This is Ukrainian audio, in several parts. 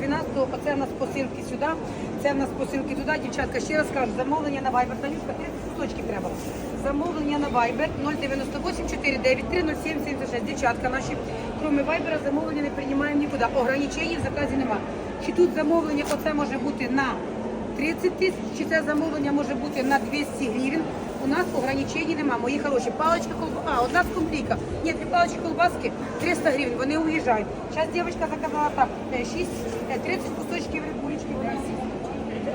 12-го, оце в нас посилки сюди, це в нас посилки туди. Дівчатка, ще раз кажу, замовлення на Viber. Танюшка, 30 кусочків треба. Замовлення на Viber 098 493 0776. Дівчатка наші, крім Viber, замовлення не приймаємо нікуди. Ограничень в заказі нема. Чи тут замовлення, оце може бути на 30 тисяч, чи це замовлення може бути на 200 гривень. У нас ограничень нема, мої хороші. Паличка колбаска, а, одна скумбрійка. Ні, дві палички колбаски 300 гривень, вони уїжджають. Зараз дівчинка заказала так, 6, 30 кусочків рибулечки.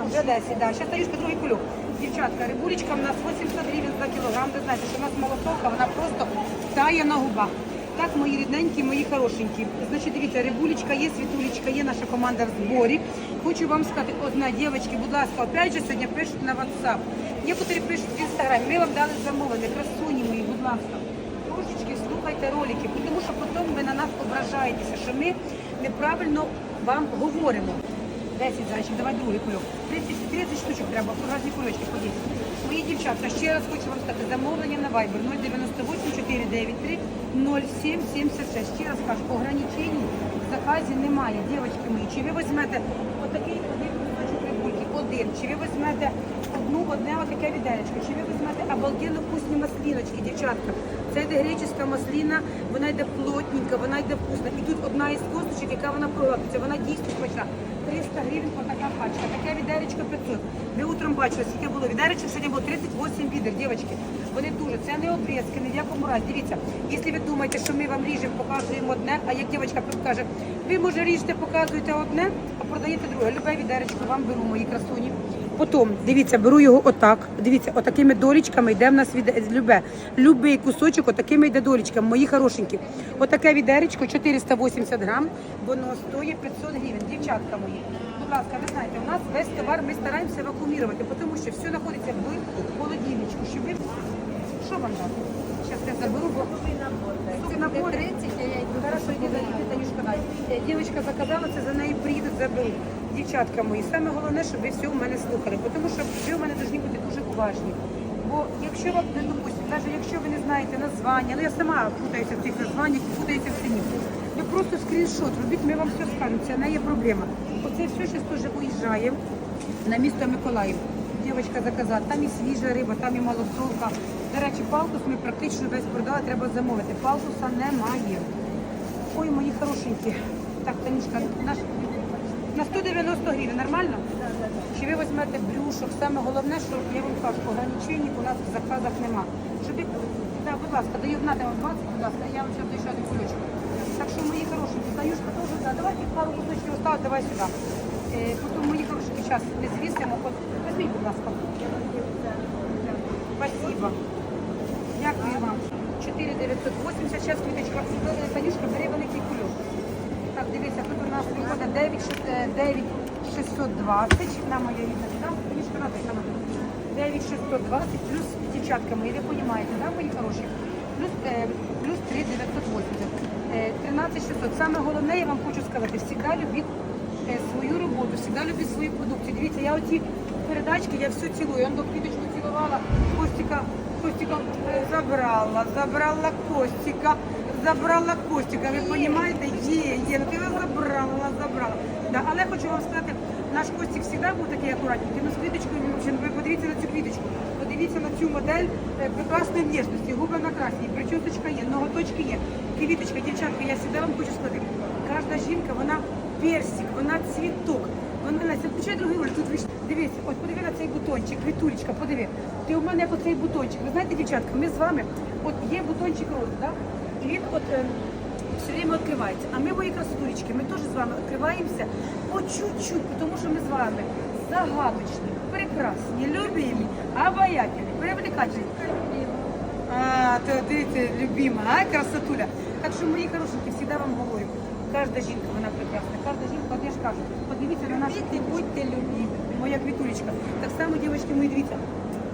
Вже 10, да. Зараз Танюшка другий кульок. Дівчатка, рибулечка в нас 80 гривень за кілограм. Ви знаєте, що у нас малосолка, вона просто тає на губах. Так, мої рідненькі, мої хорошенькі. Значить, дивіться, рибулечка є, світулечка є, наша команда в зборі. Хочу вам сказати, одна дівчатки, будь ласка, опять же сьогодні пишуть на WhatsApp. Некоторі пишуть в Instagram. Ми вам дали замовлення, красуні мої, будь ласка. Трошечки слухайте ролики, тому що потім ви на нас ображаєтеся, що ми неправильно вам говоримо. 10 зайчик, давай другий кульок. 30, 30 штучок треба, разні кульочки 10. Мої дівчатка, ще раз хочу вам сказати, замовлення на Viber 098 493 0776. Ще раз кажу, ограничень в заказі немає, дівчатки мої. Чи ви візьмете отакий один кусочок один, чи ви візьмете одну, одне отаке відеречко, чи ви візьмете обалденно вкусні масліночки, дівчатка. Це йде греческа масліна, вона йде плотненька, вона йде вкусна. І тут одна із косточок, яка вона проглотиться, вона дійсно смачна. 300 гривень по така пачка, таке відеречко 500. Ви утром бачили, скільки було відеречок, сьогодні було 38 відер, дівчатки. Вони дуже, це не обрізки, ні в якому разі. Дивіться, якщо ви думаєте, що ми вам ріжемо, показуємо одне, а як дівчатка каже, ви може ріжете, показуєте одне, а продаєте друге. Любе відеречко вам беру, мої красуні. Потім, дивіться, беру його отак. Дивіться, отакими долічками йде в нас від любе. Любий кусочок, отакими йде долічками, мої хорошенькі. Отаке відеречко 480 грам, воно стоїть 500 гривень. Дівчатка мої. Будь ласка, ви знаєте, у нас весь товар ми стараємося вакуумірувати, тому що все знаходиться в холодильничку. Щоб ви... Що вам дати? Зараз я заберу, бо набор 30, Хорошо, іди за іди, Танюшка, дай. Е, Дівчинка заказала, це за неї приїдуть, заберуть. Дівчатка мої, саме головне, щоб ви все у мене слухали, тому що ви у мене повинні бути дуже уважні. Бо якщо вам, ну, допустимо, навіть якщо ви не знаєте названня, ну я сама путаюся в цих названнях, і путаюся в ціні, ви просто скріншот робіть, ми вам все скажемо, це не є проблема. Оце все зараз теж уїжджає на місто Миколаїв. Дівчинка заказала, там і свіжа риба, там і малосолка. До речі, палтус ми практично весь продали, треба замовити. Палтуса немає. Ой, мої хорошенькі. Так, Танюшка, наш на 190 гривень, нормально? Чи ви візьмете брюшок? Саме головне, що я вам кажу, ограничень у нас в заказах нема. Щоб да, будь ласка, даю на вам 20, будь ласка, я вам зараз даю ще один кульочок. Так що, мої хорошенькі, Танюшка теж, да, давайте пару кусочків осталось, давай сюди. Е, потім, мої хорошенькі, зараз не звісимо. От, візьміть, будь ласка. Спасибо. Дякую вам. 4980, зараз квіточка. Танюшка, бери великий кульок. Так, дивіться, тут у нас виходить 9620 на моє рідне. Там Танюшка написано. 9620 плюс дівчатка мої, ви розумієте, да, мої хороші? Плюс, е, плюс 3980. Е, 13600. Саме головне, я вам хочу сказати, завжди любіть е, свою роботу, завжди любіть свою продукцію. Дивіться, я оці передачки, я все цілую. Я до квіточку цілувала, Костіка, Костіка е, забрала, забрала Костіка, забрала Костіка. Ви розумієте? Є, є, ну ти його забрала, забрала. Да, але хочу вам сказати, наш Костік завжди був такий акуратненький, ну з квіточкою, ну, ви подивіться на цю квіточку, подивіться на цю модель е, прекрасної внешності, губи накрасні, причосочка є, ноготочки є, квіточка, дівчатка, я завжди вам хочу сказати, кожна жінка, вона персик, вона цвіток. Вона Леся, включай другий роль, тут вийшло. Дивіться, ось подиви на цей бутончик, квітулечка, подиви. Ти у мене як оцей бутончик. Ви знаєте, дівчатка, ми з вами, от є бутончик роз, да? Він от е, все время відкривається. А ми, мої красотулечки, ми теж з вами відкриваємося по чуть-чуть, тому що ми з вами загадочні, прекрасні, любимі, обаятельні, привлекательні. А, то дивіться, любима, а, красотуля. Так що, мої хорошенькі, завжди вам говорю, кожна жінка, вона прекрасна, кожна жінка, от я ж кажу, подивіться на нашу будьте любимі, моя квітулечка. Так само, дівчатки, мої дивіться,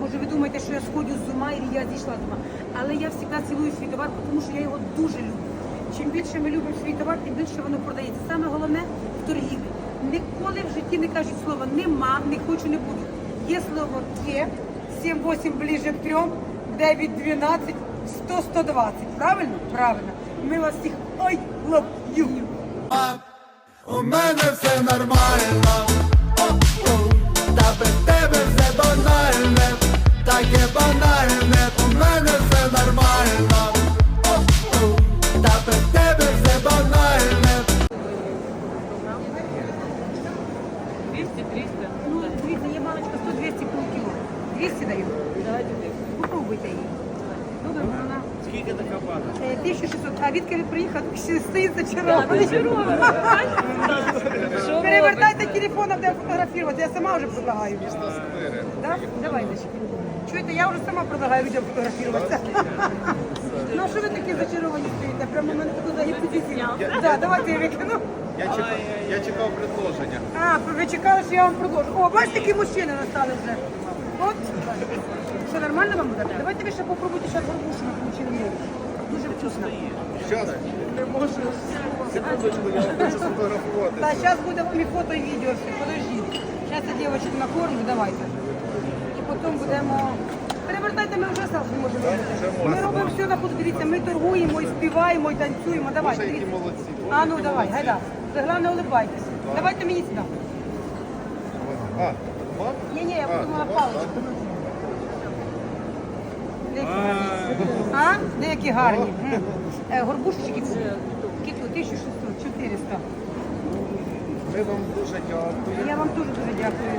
може ви думаєте, що я сходжу з ума і я зійшла з ума, але я завжди цілую свій товар, тому що я його дуже люблю. Чим більше ми любимо свій товар, тим більше воно продається. Саме головне в торгівлі. Ніколи в житті не кажуть слово нема, не хочу, не буду. Є слово є, 7-8 ближе к 3, 9-12, 100-120. Правильно? Правильно. Ми вас всіх ой, you. У мене все нормально, та без тебе все банальне, таке банальне, у мене все нормально, та без тебе все банальне. 200, 300. Ну, дивіться, є баночка 100-200 полкіло. 200 даю. Давайте 200. Попробуйте її. Добре, вона. Скільки така? Е, 1600. А відки ви приїхали, ще стоїть зачарований. Перевертайте телефон, а де фотографувати. Я сама вже предлагаю. Да? Давай, Дочка. Чуєте, я вже сама предлагаю людям фотографуватися. Ну, а що ви такі зачаровані стоїте? Прямо мене таку загіпотізі. Да, давайте я викину. Я чекав, я чекав предложення. А, ви чекали, що я вам продовжу. О, бачите, які мужчини настали вже. От. Що, нормально вам буде? Давайте ви ще попробуйте ще горбушу на получили. Дуже вкусно. Щас. Не можу. Секундочку, я хочу сфотографувати. Та зараз буде вам і фото, і відео, все, подождіть. Зараз я дівчатку накормлю, давайте. І потім будемо... Перевертайте, ми вже завжди можемо робити. Ми робимо все на ходу, дивіться, ми торгуємо, і співаємо, і танцюємо. Давайте, Боже, які дивіться. молодці. А ну давай, гайда. Головне улибайтесь. Давайте мені сюди. А, мам? Ні, ні, я подумала ну, паличку. А? Де які гарні. М. Е, Горбушечки. Кітло 1600, 400. Ми вам дуже дякуємо. Я вам дуже дуже дякую.